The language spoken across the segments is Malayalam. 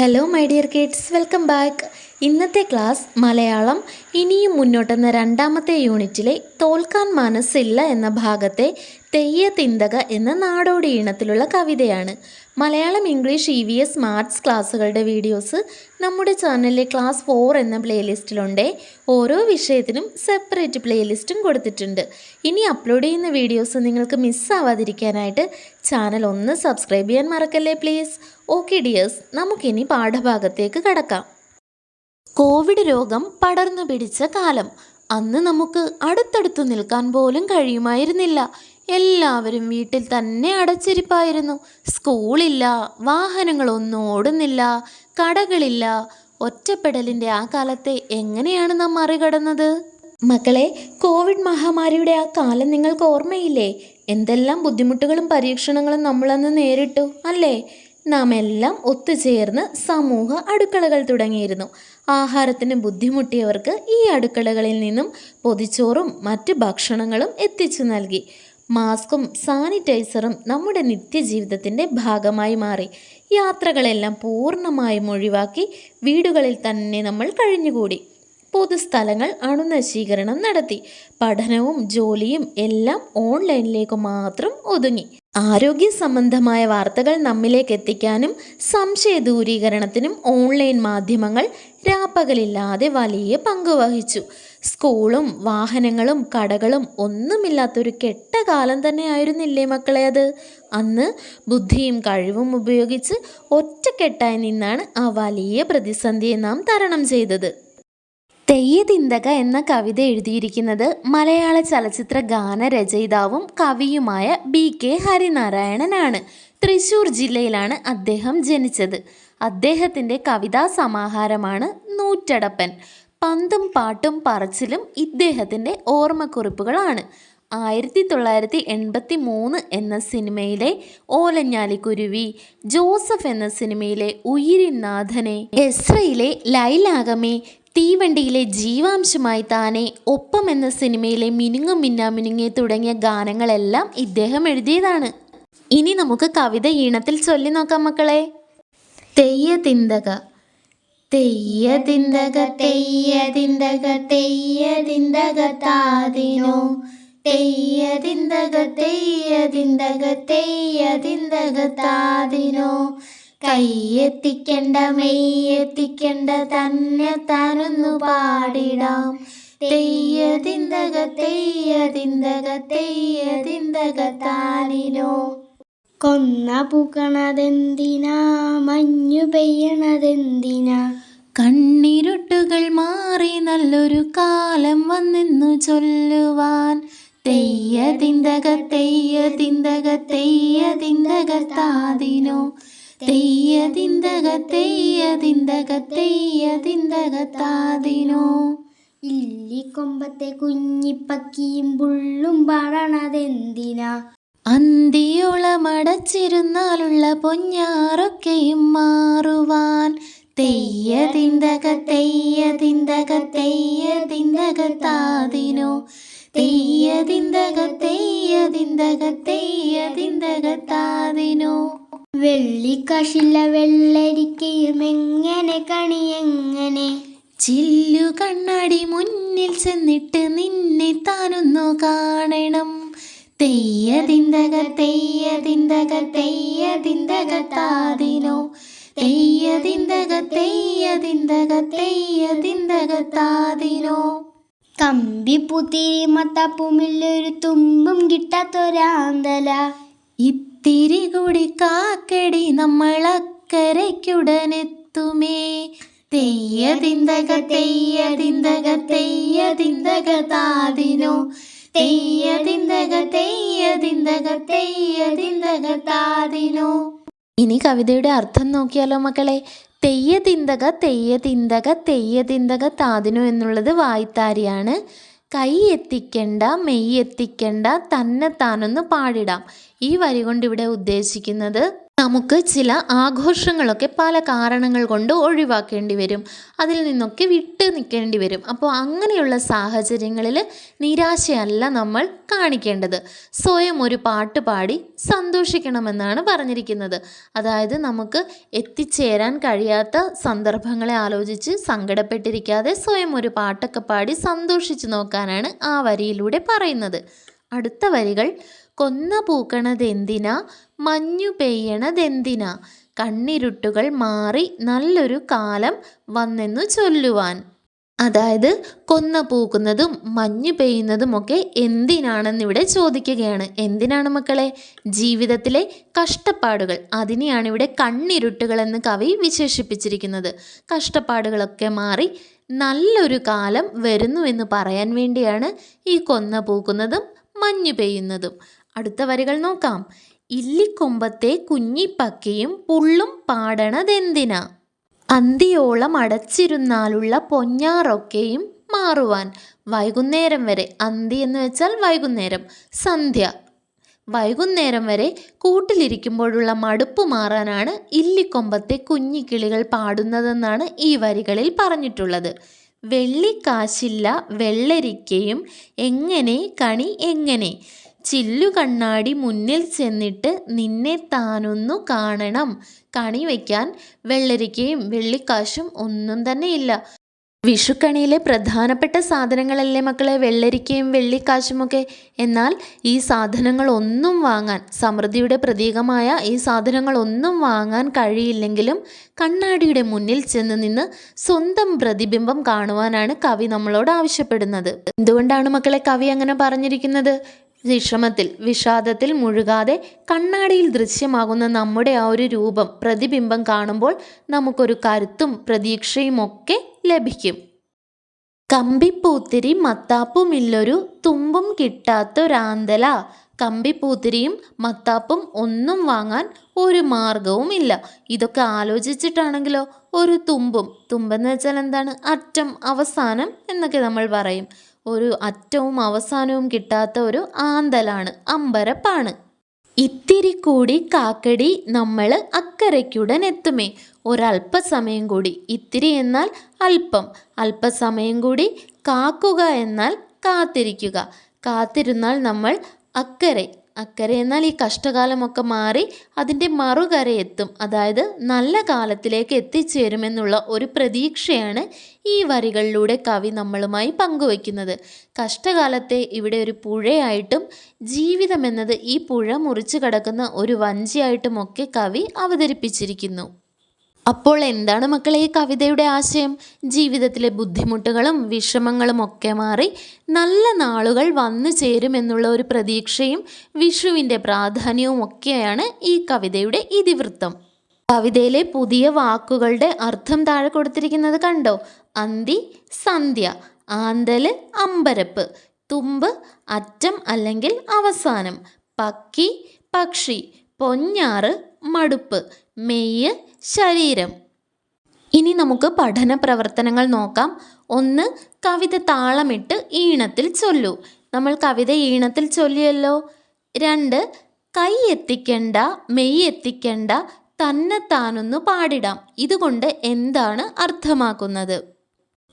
Hello my dear kids welcome back ഇന്നത്തെ ക്ലാസ് മലയാളം ഇനിയും മുന്നോട്ടെന്ന രണ്ടാമത്തെ യൂണിറ്റിലെ തോൽക്കാൻ മനസ്സില്ല എന്ന ഭാഗത്തെ തെയ്യ തിന്തക എന്ന നാടോടി ഈണത്തിലുള്ള കവിതയാണ്. Malayalam English E V S maths ക്ലാസ്സുകളുടെ videos നമ്മുടെ ചാനലിലെ ക്ലാസ് ഫോർ എന്ന പ്ലേലിസ്റ്റിലുണ്ട്. ഓരോ വിഷയത്തിനും സെപ്പറേറ്റ് പ്ലേലിസ്റ്റും കൊടുത്തിട്ടുണ്ട്. ഇനി അപ്ലോഡ് ചെയ്യുന്ന വീഡിയോസ് നിങ്ങൾക്ക് മിസ്സാവാതിരിക്കാനായിട്ട് ചാനൽ ഒന്ന് സബ്സ്ക്രൈബ് ചെയ്യാൻ മറക്കല്ലേ പ്ലീസ് ഓക്കെ ഡിയേഴ്സ് നമുക്കിനി പാഠഭാഗത്തേക്ക് കടക്കാം. കോവിഡ് രോഗം പടർന്നു പിടിച്ച കാലം. അന്ന് നമുക്ക് അടുത്തടുത്ത് നിൽക്കാൻ പോലും കഴിയുമായിരുന്നില്ല. എല്ലാവരും വീട്ടിൽ തന്നെ അടച്ചിരിപ്പായിരുന്നു. സ്കൂളില്ല വാഹനങ്ങളൊന്നും ഓടുന്നില്ല കടകളില്ല. ഒറ്റപ്പെടലിന്റെ ആ കാലത്തെ എങ്ങനെയാണ് നാം മറികടന്നത്? മക്കളെ കോവിഡ് മഹാമാരിയുടെ ആ കാലം നിങ്ങൾക്ക് ഓർമ്മയില്ലേ? എന്തെല്ലാം ബുദ്ധിമുട്ടുകളും പരീക്ഷണങ്ങളും നമ്മളന്ന് നേരിട്ടു അല്ലേ? നാം എല്ലാം ഒത്തുചേർന്ന് സമൂഹ അടുക്കളകൾ തുടങ്ങിയിരുന്നു. ആഹാരത്തിന് ബുദ്ധിമുട്ടിയവർക്ക് ഈ അടുക്കളകളിൽ നിന്നും പൊതിച്ചോറും മറ്റ് ഭക്ഷണങ്ങളും എത്തിച്ചു നൽകി. മാസ്കും സാനിറ്റൈസറും നമ്മുടെ നിത്യജീവിതത്തിന്റെ ഭാഗമായി മാറി. യാത്രകളെല്ലാം പൂർണമായും ഒഴിവാക്കി വീടുകളിൽ തന്നെ നമ്മൾ കഴിഞ്ഞുകൂടി. പൊതുസ്ഥലങ്ങൾ അണുനശീകരണം നടത്തി. പഠനവും ജോലിയും എല്ലാം ഓൺലൈനിലേക്ക് മാത്രം ഒതുങ്ങി. ആരോഗ്യ സംബന്ധമായ വാർത്തകൾ നമ്മിലേക്ക് എത്തിക്കാനും സംശയ ദൂരീകരണത്തിനും ഓൺലൈൻ മാധ്യമങ്ങൾ രാപ്പകലില്ലാതെ വലിയ പങ്ക് വഹിച്ചു. സ്കൂളും വാഹനങ്ങളും കടകളും ഒന്നുമില്ലാത്തൊരു കെട്ട കാലം തന്നെ ആയിരുന്നില്ലേ മക്കളെ അത്? അന്ന് ബുദ്ധിയും കഴിവും ഉപയോഗിച്ച് ഒറ്റക്കെട്ടായി നിന്നാണ് ആ വലിയ പ്രതിസന്ധിയെ നാം തരണം ചെയ്തത്. തെയ്യതിന്തക എന്ന കവിത എഴുതിയിരിക്കുന്നത് മലയാള ചലച്ചിത്ര ഗാനരചയിതാവും കവിയുമായ ബി കെ ഹരിനാരായണനാണ്. തൃശൂർ ജില്ലയിലാണ് അദ്ദേഹം ജനിച്ചത്. അദ്ദേഹത്തിന്റെ കവിതാ സമാഹാരമാണ് നൂറ്റടപ്പൻ. പന്തും പാട്ടും പറച്ചിലും ഇദ്ദേഹത്തിന്റെ ഓർമ്മക്കുറിപ്പുകളാണ്. ആയിരത്തി തൊള്ളായിരത്തി എൺപത്തി മൂന്ന് എന്ന സിനിമയിലെ ഓലഞ്ഞാലിക്കുരുവി ജോസഫ് എന്ന സിനിമയിലെ ഉയിരിനാഥനെ എസ്രയിലെ ലൈലാകമേ തീവണ്ടിയിലെ ജീവാംശമായി താനെ ഒപ്പം എന്ന സിനിമയിലെ മിനുങ്ങും മിന്നാമിനുങ്ങെ തുടങ്ങിയ ഗാനങ്ങളെല്ലാം ഇദ്ദേഹം എഴുതിയതാണ്. ഇനി നമുക്ക് കവിത ഈണത്തിൽ ചൊല്ലി നോക്കാം മക്കളെ. തെയ്യ തിന്തക തെയ്യ തിന്തക തെയ്യതിന്തക തെയ്യതിന്തക തെയ്യതിന്തക താതിനോ. താതിനു കയ്യെത്തിക്കേണ്ട മെയ്യെത്തിക്കേണ്ട തിന്തക താതിനോ. കയ്യെത്തിക്കണ്ട മെയ്യെത്തിക്കണ്ട തന്നെ താനൊന്നു പാടിടാം. തെയ്യതിന്തക തെയ്യതിന്തക തെയ്യതിന്തക താനിനോ. കൊന്ന പൂക്കണതെന്തിനാ മഞ്ഞു പെയ്യണതെന്തിനാ? കണ്ണിരുട്ടുകൾ മാറി നല്ലൊരു കാലം വന്നെന്നു ചൊല്ലുവാൻ. തെയ്യ തിന്തക തെയ്യ തിന്തക തെയ്യ തിന്തക താതിനോ. തെയ്യ തിന്തക തെയ്യ തിന്തക തെയ്യ തിന്തക താതിനോ. ഇല്ലിക്കൊമ്പത്തെ കുഞ്ഞിപ്പക്കിയും പുള്ളും പാടണതെന്തിനാ അന്തിയോളമടച്ചിരുന്നാലുള്ള പൊഞ്ഞാറൊക്കെയും മാറുവാൻ. തെയ്യതിന്തക തെയ്യതിന്തക തെയ്യതിന്തക തെയ്യ തിന്തക താതിനോ. തെയ്യതിന്തക തെയ്യതിന്തക തെയ്യ തിന്തക തെയ്യ തിന്തക താതിനോ. വെള്ളിക്കാശില്ല വെള്ളരിക്കയും എങ്ങനെ കണിയെങ്ങനെ ചില്ലു കണ്ണാടി മുന്നിൽ ചെന്നിട്ട് നിന്നെ താനൊന്നു കാണണം. തെയ്യ തിന്തക തെയ്യ തിന്തക തെയ്യ തിന്തക താതിനോ? തെയ്യ തിന്തക തെയ്യ തിന്തക തെയ്യ തിന്തക താതിനോ? കമ്പി പുത്തിരി മത്തപ്പുമില്ലൊരു തുമ്പും കിട്ടാത്തൊരാന്തല. ഇത്തിരി കൂടി കാക്കടി നമ്മൾ അക്കരയ്ക്കുടനെത്തുമേ തെയ്യ തിന്തക തെയ്യ തിന്തക തെയ്യ തിന്തക താതിനോ? ഇനി കവിതയുടെ അർത്ഥം നോക്കിയാലോ മക്കളെ? തെയ്യ തിന്തക തെയ്യ തിന്തക തെയ്യ തിന്തക താതിനു എന്നുള്ളത് വായ്ത്താരിയാണ്. കൈ എത്തിക്കണ്ട മെയ് എത്തിക്കണ്ട തന്നെ താനൊന്ന് പാടിടാം. ഈ വരി കൊണ്ട് ഇവിടെ ഉദ്ദേശിക്കുന്നത് നമുക്ക് ചില ആഘോഷങ്ങളൊക്കെ പല കാരണങ്ങൾ കൊണ്ട് ഒഴിവാക്കേണ്ടി വരും. അതിൽ നിന്നൊക്കെ വിട്ട് നിൽക്കേണ്ടി വരും. അപ്പോൾ അങ്ങനെയുള്ള സാഹചര്യങ്ങളിൽ നിരാശയല്ല നമ്മൾ കാണിക്കേണ്ടത്. സ്വയം ഒരു പാട്ട് പാടി സന്തോഷിക്കണമെന്നാണ് പറഞ്ഞിരിക്കുന്നത്. അതായത് നമുക്ക് എത്തിച്ചേരാൻ കഴിയാത്ത സന്ദർഭങ്ങളെ ആലോചിച്ച് സങ്കടപ്പെട്ടിരിക്കാതെ സ്വയം ഒരു പാട്ടൊക്കെ പാടി സന്തോഷിച്ചു നോക്കാനാണ് ആ വരിയിലൂടെ പറയുന്നത്. അടുത്ത വരികൾ കൊന്ന പൂക്കണതെന്തിനാ? മഞ്ഞു പെയ്യണതെന്തിനാ? കണ്ണിരുട്ടുകൾ മാറി നല്ലൊരു കാലം വന്നെന്നു ചൊല്ലുവാൻ. അതായത് കൊന്ന പൂക്കുന്നതും മഞ്ഞു പെയ്യുന്നതുമൊക്കെ എന്തിനാണെന്നിവിടെ ചോദിക്കുകയാണ്. എന്തിനാണ് മക്കളെ? ജീവിതത്തിലെ കഷ്ടപ്പാടുകൾ. അതിനെയാണ് ഇവിടെ കണ്ണിരുട്ടുകൾ എന്ന് കവി വിശേഷിപ്പിച്ചിരിക്കുന്നത്. കഷ്ടപ്പാടുകളൊക്കെ മാറി നല്ലൊരു കാലം വരുന്നു എന്ന് പറയാൻ വേണ്ടിയാണ് ഈ കൊന്ന പൂക്കുന്നതും മഞ്ഞു പെയ്യുന്നതും. അടുത്ത വരികൾ നോക്കാം. ഇല്ലിക്കൊമ്പത്തെ കുഞ്ഞിപ്പക്കയും പുള്ളും പാടണതെന്തിനാ? അന്തിയോളം അടച്ചിരുന്നാലുള്ള പൊഞ്ഞാറൊക്കെയും മാറുവാൻ. വൈകുന്നേരം വരെ അന്തി എന്ന് വെച്ചാൽ വൈകുന്നേരം സന്ധ്യ. വൈകുന്നേരം വരെ കൂട്ടിലിരിക്കുമ്പോഴുള്ള മടുപ്പ് മാറാനാണ് ഇല്ലിക്കൊമ്പത്തെ കുഞ്ഞിക്കിളികൾ പാടുന്നതെന്നാണ് ഈ വരികളിൽ പറഞ്ഞിട്ടുള്ളത്. വെള്ളിക്കാശില്ല വെള്ളരിക്കയും എങ്ങനെ കണി എങ്ങനെ? ചില്ലു കണ്ണാടി മുന്നിൽ ചെന്നിട്ട് നിന്നെ താനൊന്നു കാണണം. കണി വയ്ക്കാൻ വെള്ളരിക്കയും വെള്ളിക്കാശും ഒന്നും തന്നെയില്ല. വിഷുക്കണിയിലെ പ്രധാനപ്പെട്ട സാധനങ്ങളല്ലേ മക്കളെ? വെള്ളരിക്കയും വെള്ളിക്കാശുമൊക്കെ. എന്നാൽ ഈ സാധനങ്ങളൊന്നും വാങ്ങാൻ സമൃദ്ധിയുടെ പ്രതീകമായ ഈ സാധനങ്ങളൊന്നും വാങ്ങാൻ കഴിയില്ലെങ്കിലും കണ്ണാടിയുടെ മുന്നിൽ ചെന്ന് നിന്ന് സ്വന്തം പ്രതിബിംബം കാണുവാനാണ് കവി നമ്മളോട് ആവശ്യപ്പെടുന്നത്. എന്തുകൊണ്ടാണ് മക്കളെ കവി അങ്ങനെ പറഞ്ഞിരിക്കുന്നത്? വിഷമത്തിൽ വിഷാദത്തിൽ മുഴുകാതെ കണ്ണാടിയിൽ ദൃശ്യമാകുന്ന നമ്മുടെ ആ ഒരു രൂപം പ്രതിബിംബം കാണുമ്പോൾ നമുക്കൊരു കരുത്തും പ്രതീക്ഷയും ഒക്കെ ലഭിക്കും. കമ്പിപ്പൂത്തിരി മത്താപ്പുമില്ലൊരു തുമ്പും കിട്ടാത്തൊരാന്തല. കമ്പിപ്പൂത്തിരിയും മത്താപ്പും ഒന്നും വാങ്ങാൻ ഒരു മാർഗവുമില്ല ഇതൊക്കെ ആലോചിച്ചിട്ടാണെങ്കിലോ? ഒരു തുമ്പും. തുമ്പെന്ന് വെച്ചാൽ എന്താണ്? അറ്റം അവസാനം എന്നൊക്കെ നമ്മൾ പറയും. ഒരു അറ്റവും അവസാനവും കിട്ടാത്ത ഒരു ആന്തലാണ് അമ്പരപ്പാണ്. ഇത്തിരി കൂടി കാക്കടി നമ്മൾ അക്കരയ്ക്കുടൻ എത്തുമേ. ഒരല്പസമയം കൂടി ഇത്തിരി എന്നാൽ അല്പം. അല്പസമയം കൂടി കാക്കുക എന്നാൽ കാത്തിരിക്കുക. കാത്തിരുന്നാൽ നമ്മൾ അക്കരെ അക്കരെ. എന്നാൽ ഈ കഷ്ടകാലമൊക്കെ മാറി അതിന്റെ മറുകരയെത്തും. അതായത് നല്ല കാലത്തിലേക്ക് എത്തിച്ചേരുമെന്നുള്ള ഒരു പ്രതീക്ഷയാണ് ഈ വരികളിലൂടെ കവി നമ്മളുമായി പങ്കുവയ്ക്കുന്നത്. കഷ്ടകാലത്തെ ഇവിടെ ഒരു പുഴയായിട്ടും ജീവിതമെന്നത് ഈ പുഴ മുറിച്ചു കടക്കുന്ന ഒരു വഞ്ചിയായിട്ടുമൊക്കെ കവി അവതരിപ്പിച്ചിരിക്കുന്നു. അപ്പോൾ എന്താണ് മക്കളെ ഈ കവിതയുടെ ആശയം? ജീവിതത്തിലെ ബുദ്ധിമുട്ടുകളും വിഷമങ്ങളും ഒക്കെ മാറി നല്ല നാളുകൾ വന്നു ചേരുമെന്നുള്ള ഒരു പ്രതീക്ഷയും വിഷുവിന്റെ പ്രാധാന്യവും ഒക്കെയാണ് ഈ കവിതയുടെ ഇതിവൃത്തം. കവിതയിലെ പുതിയ വാക്കുകളുടെ അർത്ഥം താഴെ കൊടുത്തിരിക്കുന്നത് കണ്ടോ? അന്തി സന്ധ്യ ആന്തൽ അമ്പരപ്പ് തുമ്പ് അറ്റം അല്ലെങ്കിൽ അവസാനം പക്കി പക്ഷി പൊഞ്ഞാറ് മടുപ്പ് മെയ്യ് ശരീരം. ഇനി നമുക്ക് പഠന പ്രവർത്തനങ്ങൾ നോക്കാം. ഒന്ന് കവിത താളമിട്ട് ഈണത്തിൽ ചൊല്ലൂ. നമ്മൾ കവിത ഈണത്തിൽ ചൊല്ലിയല്ലോ. രണ്ട് കൈ എത്തിക്കണ്ട മെയ് എത്തിക്കണ്ട തന്നെ താനൊന്ന് പാടിടാം. ഇതുകൊണ്ട് എന്താണ് അർത്ഥമാക്കുന്നത്?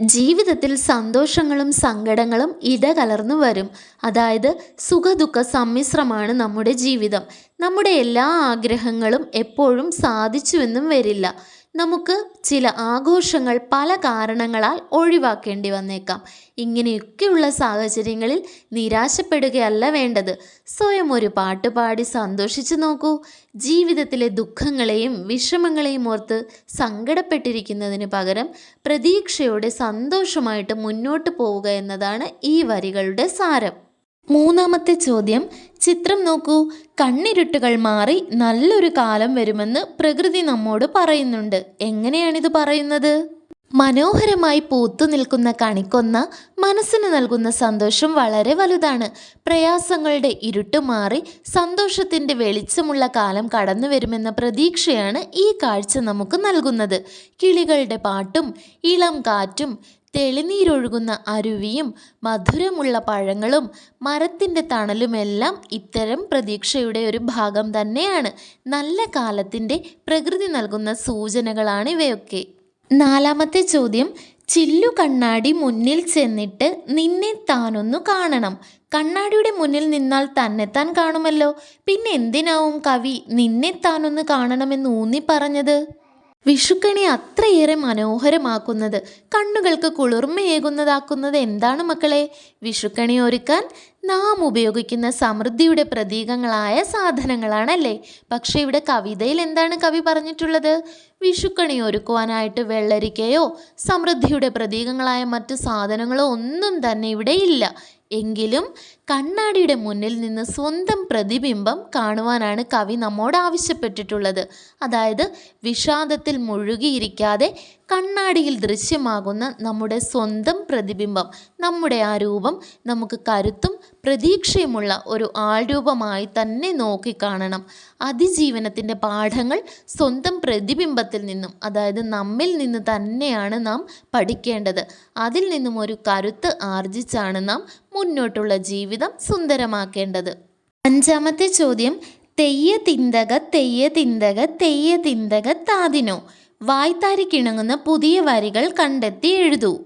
ജീവിതത്തിൽ സന്തോഷങ്ങളും സങ്കടങ്ങളും ഇടകലർന്നു വരും. അതായത് സുഖദുഃഖ സമ്മിശ്രമാണ് നമ്മുടെ ജീവിതം. നമ്മുടെ എല്ലാ ആഗ്രഹങ്ങളും എപ്പോഴും സാധിച്ചുവെന്നും വരില്ല. നമുക്ക് ചില ആഘോഷങ്ങൾ പല കാരണങ്ങളാൽ ഒഴിവാക്കേണ്ടി വന്നേക്കാം. ഇങ്ങനെയൊക്കെയുള്ള സാഹചര്യങ്ങളിൽ നിരാശപ്പെടുകയല്ല വേണ്ടത്. സ്വയം ഒരു പാട്ട് പാടി സന്തോഷിച്ചു നോക്കൂ. ജീവിതത്തിലെ ദുഃഖങ്ങളെയും വിഷമങ്ങളെയും ഓർത്ത് സങ്കടപ്പെട്ടിരിക്കുന്നതിന് പകരം പ്രതീക്ഷയോടെ സന്തോഷമായിട്ട് മുന്നോട്ട് പോവുക എന്നതാണ് ഈ വരികളുടെ സാരം. മൂന്നാമത്തെ ചോദ്യം. ചിത്രം നോക്കൂ. കണ്ണിരുട്ടുകൾ മാറി നല്ലൊരു കാലം വരുമെന്ന് പ്രകൃതി നമ്മോട് പറയുന്നുണ്ട്. എങ്ങനെയാണിത് പറയുന്നത്? മനോഹരമായി പൂത്തു നിൽക്കുന്ന കണിക്കൊന്ന മനസ്സിന് നൽകുന്ന സന്തോഷം വളരെ വലുതാണ്. പ്രയാസങ്ങളുടെ ഇരുട്ട് മാറി സന്തോഷത്തിന്റെ വെളിച്ചമുള്ള കാലം കടന്നു വരുമെന്ന പ്രതീക്ഷയാണ് ഈ കാഴ്ച നമുക്ക് നൽകുന്നത്. കിളികളുടെ പാട്ടും ഇളം കാറ്റും തെളിനീരൊഴുകുന്ന അരുവിയും മധുരമുള്ള പഴങ്ങളും മരത്തിന്റെ തണലുമെല്ലാം ഇത്തരം പ്രതീക്ഷയുടെ ഒരു ഭാഗം തന്നെയാണ്. നല്ല കാലത്തിന്റെ പ്രകൃതി നൽകുന്ന സൂചനകളാണ് ഇവയൊക്കെ. നാലാമത്തെ ചോദ്യം ചില്ലു കണ്ണാടി മുന്നിൽ ചെന്നിട്ട് നിന്നെ താനൊന്നു കാണണം. കണ്ണാടിയുടെ മുന്നിൽ നിന്നാൽ തന്നെത്താൻ കാണുമല്ലോ. പിന്നെ എന്തിനാവും കവി നിന്നെ താനൊന്ന് കാണണമെന്ന് ഊന്നി പറഞ്ഞത്? വിഷുക്കണി അത്രയേറെ മനോഹരമാക്കുന്നത് കണ്ണുകൾക്ക് കുളിർമയേകുന്നതാക്കുന്നത് എന്താണ് മക്കളെ? വിഷുക്കണി ഒരുക്കാൻ നാം ഉപയോഗിക്കുന്ന സമൃദ്ധിയുടെ പ്രതീകങ്ങളായ സാധനങ്ങളാണല്ലേ? പക്ഷേ ഇവിടെ കവിതയിൽ എന്താണ് കവി പറഞ്ഞിട്ടുള്ളത്? വിഷുക്കണി ഒരുക്കുവാനായിട്ട് വെള്ളരിക്കയോ സമൃദ്ധിയുടെ പ്രതീകങ്ങളായ മറ്റു സാധനങ്ങളോ ഒന്നും തന്നെ ഇവിടെ ഇല്ല. എങ്കിലും കണ്ണാടിയുടെ മുന്നിൽ നിന്ന് സ്വന്തം പ്രതിബിംബം കാണുവാനാണ് കവി നമ്മോട് ആവശ്യപ്പെട്ടിട്ടുള്ളത്. അതായത് വിഷാദത്തിൽ മുഴുകിയിരിക്കാതെ കണ്ണാടിയിൽ ദൃശ്യമാകുന്ന നമ്മുടെ സ്വന്തം പ്രതിബിംബം നമ്മുടെ ആ രൂപം നമുക്ക് കരുത്തും പ്രതീക്ഷയുമുള്ള ഒരു ആൾരൂപമായി തന്നെ നോക്കിക്കാണണം. അതിജീവനത്തിന്റെ പാഠങ്ങൾ സ്വന്തം പ്രതിബിംബത്തിൽ നിന്നും അതായത് നമ്മിൽ നിന്ന് തന്നെയാണ് നാം പഠിക്കേണ്ടത്. അതിൽ നിന്നും ഒരു കരുത്ത് ആർജിച്ചാണ് നാം മുന്നോട്ടുള്ള ജീവിതം സുന്ദരമാക്കേണ്ടത്. അഞ്ചാമത്തെ ചോദ്യം തെയ്യ തിന്തക തെയ്യ തിന്തക തെയ്യ തിന്തക താതിനോ. വായ്ത്താരിക്കിണങ്ങുന്ന പുതിയ വരികൾ കണ്ടെത്തി എഴുതൂ.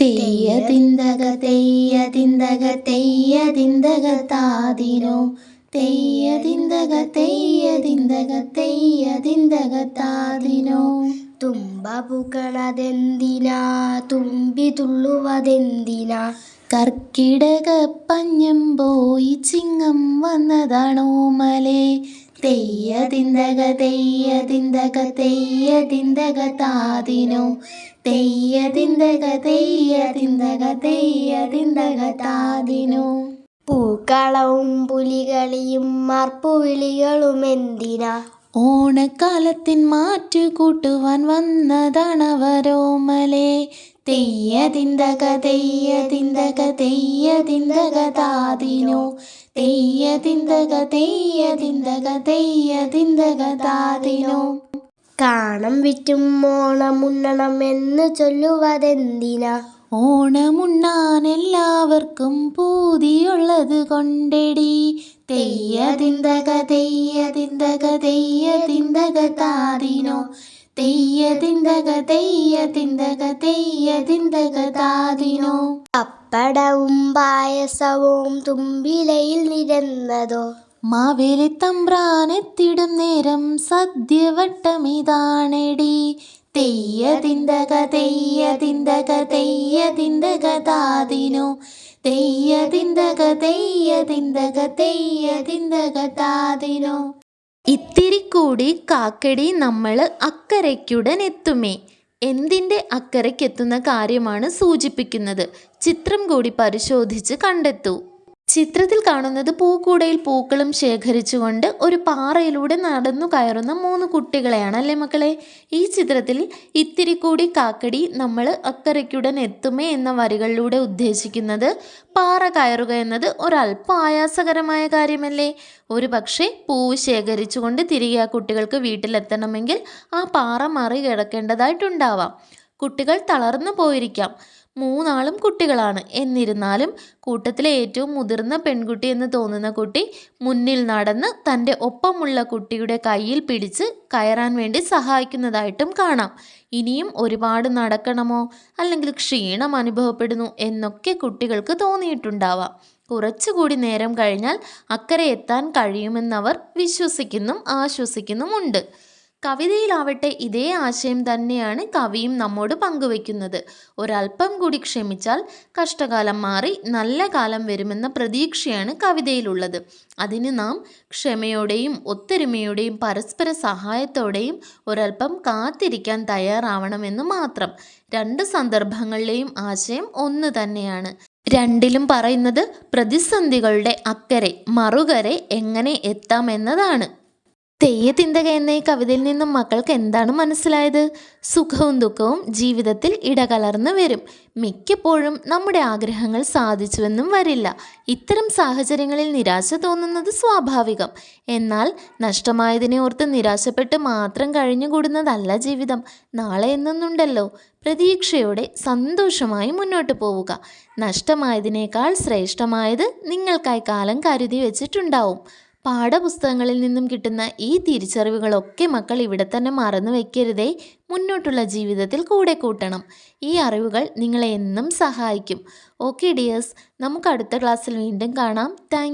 തെയ്യ തിന്തക തെയ്യ തിന്തക തെയ്യ തിന്തക താതിനോ. തെയ്യ തിന്തക തെയ്യ തിന്തക തെയ്യ തിന്തക താതിനോ. തുമ്പ പൂക്കളതെന്തിനാ? തുമ്പി തുള്ളുവതെന്തിനാ? കർക്കിടക പഞ്ഞം പോയി ചിങ്ങം വന്നതാണോ മലേ? തെയ്യ തിന്തക തെയ്യ തിന്തക താതിനോ? തെയ്യ തിന്തക തെയ്യ തിന്തക താതിനോ? പൂക്കളവും പുലികളിയും മാർപ്പുവിളികളും എന്തിനാ? ഓണക്കാലത്തിൻ മാറ്റു കൂട്ടുവാൻ വന്നതാണവരോമലേ തെയ്യ തിന്തക തെയ്യതിന്തക താതിനു. തെയ്യതിന്തക തെയ്യതിന്തക തെയ്യതിന്തക താതിനു. കാണം വിറ്റും ഓണമുണ്ണണം എന്ന് ചൊല്ലുവതെന്തിനാ? ഓണമുണ്ണാൻ എല്ലാവർക്കും പൂതിയുള്ളത് കൊണ്ടെടി. തെയ്യതിന്തക തെയ്യതിന്തക തെയ്യ തിന്തക തെയ്യ തിന്തക താതിനോ. തെയ്യ തിന്തക തെയ്യതിന്തക തെയ്യ തിന്തക താതിനോ. പപ്പടവും പായസവും തുമ്പിലയിൽ നിരന്നതോ. മാവേലി തമ്പ്രാനെത്തിടും നേരം സദ്യവട്ടമിതാണെടി. തെയ്യ തിന്തക തെയ്യ തിന്തക തെയ്യ തിന്തക താതിനോ. തെയ്യ തിന്തക തെയ്യ തിന്തക തെയ്യ തിന്തക താതിനോ. ഇത്തിരി കൂടി കാക്കടി നമ്മൾ അക്കരയ്ക്കുടൻ എത്തുമേ എന്തിന്റെ അക്കരയ്ക്കെത്തുന്ന കാര്യമാണ് സൂചിപ്പിക്കുന്നത്. ചിത്രം കൂടി പരിശോധിച്ച് കണ്ടെത്തൂ. ചിത്രത്തിൽ കാണുന്നത് പൂക്കൂടയിൽ പൂക്കളും ശേഖരിച്ചുകൊണ്ട് ഒരു പാറയിലൂടെ നടന്നു കയറുന്ന മൂന്ന് കുട്ടികളെയാണ് അല്ലേ മക്കളെ? ഈ ചിത്രത്തിൽ ഇത്തിരി കൂടി കാക്കടി നമ്മൾ അക്കരയ്ക്കുടൻ എത്തുമേ എന്ന വരികളിലൂടെ ഉദ്ദേശിക്കുന്നത് പാറ കയറുക എന്നത് ഒരല്പം ആയാസകരമായ കാര്യമല്ലേ? ഒരു പക്ഷേ പൂവ് ശേഖരിച്ചുകൊണ്ട് തിരികെ ആ കുട്ടികൾക്ക് വീട്ടിലെത്തണമെങ്കിൽ ആ പാറ മറികടക്കേണ്ടതായിട്ടുണ്ടാവാം. കുട്ടികൾ തളർന്നു പോയിരിക്കാം. മൂന്നാളും കുട്ടികളാണ്. എന്നിരുന്നാലും കൂട്ടത്തിലെ ഏറ്റവും മുതിർന്ന പെൺകുട്ടി എന്ന് തോന്നുന്ന കുട്ടി മുന്നിൽ നടന്ന് തന്റെ ഒപ്പമുള്ള കുട്ടിയുടെ കയ്യിൽ പിടിച്ച് കയറാൻ വേണ്ടി സഹായിക്കുന്നതായിട്ടും കാണാം. ഇനിയും ഒരുപാട് നടക്കണമോ? അല്ലെങ്കിൽ ക്ഷീണം അനുഭവപ്പെടുന്നു എന്നൊക്കെ കുട്ടികൾക്ക് തോന്നിയിട്ടുണ്ടാവാം. കുറച്ചുകൂടി നേരം കഴിഞ്ഞാൽ അക്കരെ എത്താൻ കഴിയുമെന്നവർ വിശ്വസിക്കുന്നും ആശ്വസിക്കുന്നുമുണ്ട്. കവിതയിലാവട്ടെ ഇതേ ആശയം തന്നെയാണ് കവിയും നമ്മോട് പങ്കുവെക്കുന്നത് ഒരല്പം കൂടി ക്ഷമിച്ചാൽ കഷ്ടകാലം മാറി നല്ല കാലം വരുമെന്ന പ്രതീക്ഷയാണ് കവിതയിലുള്ളത്. അതിന് നാം ക്ഷമയോടെയും ഒത്തൊരുമയോടെയും പരസ്പര സഹായത്തോടെയും ഒരല്പം കാത്തിരിക്കാൻ തയ്യാറാവണമെന്ന് മാത്രം. രണ്ട് സന്ദർഭങ്ങളിലെയും ആശയം ഒന്ന് തന്നെയാണ്. രണ്ടിലും പറയുന്നത് പ്രതിസന്ധികളുടെ അക്കരെ മറുകരെ എങ്ങനെ എത്താമെന്നതാണ് തെയ്യത്തിന്തക എന്ന ഈ കവിതയിൽ നിന്നും മക്കൾക്ക് എന്താണ് മനസ്സിലായത്? സുഖവും ദുഃഖവും ജീവിതത്തിൽ ഇടകലർന്നു വരും. മിക്കപ്പോഴും നമ്മുടെ ആഗ്രഹങ്ങൾ സാധിച്ചുവെന്നും വരില്ല. ഇത്തരം സാഹചര്യങ്ങളിൽ നിരാശ തോന്നുന്നത് സ്വാഭാവികം. എന്നാൽ നഷ്ടമായതിനെ ഓർത്ത് നിരാശപ്പെട്ട് മാത്രം കഴിഞ്ഞുകൂടുന്നതല്ല ജീവിതം. നാളെ എന്നൊന്നുണ്ടല്ലോ. പ്രതീക്ഷയോടെ സന്തോഷമായി മുന്നോട്ട് പോവുക. നഷ്ടമായതിനേക്കാൾ ശ്രേഷ്ഠമായത് നിങ്ങൾക്കായി കാലം കരുതി വെച്ചിട്ടുണ്ടാവും. പാഠപുസ്തകങ്ങളിൽ നിന്നും കിട്ടുന്ന ഈ തിരിച്ചറിവുകളൊക്കെ മക്കൾ ഇവിടെ തന്നെ മറന്നു വയ്ക്കരുതേ മുന്നോട്ടുള്ള ജീവിതത്തിൽ കൂടെ കൂട്ടണം. ഈ അറിവുകൾ നിങ്ങളെ എന്നും സഹായിക്കും. ഓക്കെ ഡിയേഴ്സ് നമുക്ക് അടുത്ത ക്ലാസ്സിൽ വീണ്ടും കാണാം. താങ്ക്